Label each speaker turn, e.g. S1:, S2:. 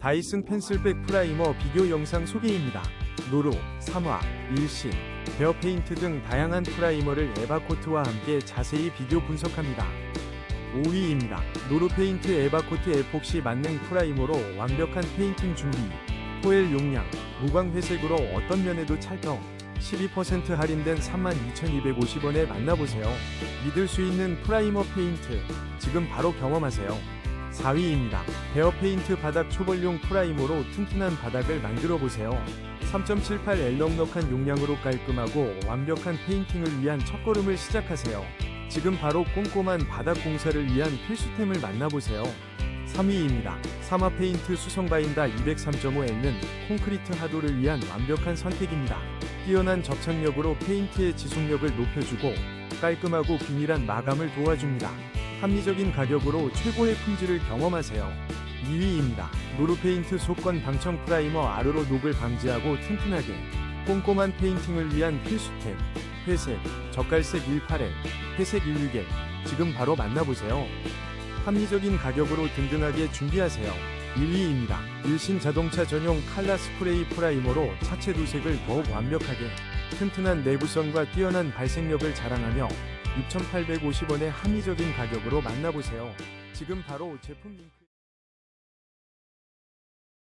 S1: 다이슨 펜슬백 프라이머 비교 영상 소개입니다. 노로, 삼화, 일신, 베어 페인트 등 다양한 프라이머를 에바코트와 함께 자세히 비교 분석합니다. 5위입니다. 노루 페인트 에바코트 에폭시 만능 프라이머로 완벽한 페인팅 준비. 포엘 용량, 무광 회색으로 어떤 면에도 찰떡. 12% 할인된 32,250원에 만나보세요. 믿을 수 있는 프라이머 페인트. 지금 바로 경험하세요. 4위입니다. 베어 페인트 바닥 초벌용 프라이머로 튼튼한 바닥을 만들어 보세요. 3.78L 넉넉한 용량으로 깔끔하고 완벽한 페인팅을 위한 첫걸음을 시작하세요. 지금 바로 꼼꼼한 바닥 공사를 위한 필수템을 만나보세요. 3위입니다. 사마 페인트 수성 바인다 203.5N은 콘크리트 하도를 위한 완벽한 선택입니다. 뛰어난 접착력으로 페인트의 지속력을 높여주고 깔끔하고 균일한 마감을 도와줍니다. 합리적인 가격으로 최고의 품질을 경험하세요. 2위입니다. 노루페인트 속건 방청 프라이머 아르로 녹을 방지하고 튼튼하게 꼼꼼한 페인팅을 위한 필수템 회색, 젓갈색 18L, 회색 16L 지금 바로 만나보세요. 합리적인 가격으로 든든하게 준비하세요. 1위입니다. 일신 자동차 전용 칼라 스프레이 프라이머로 차체 도색을 더욱 완벽하게 튼튼한 내구성과 뛰어난 발색력을 자랑하며 6,850원의 합리적인 가격으로 만나보세요. 지금 바로 제품 링크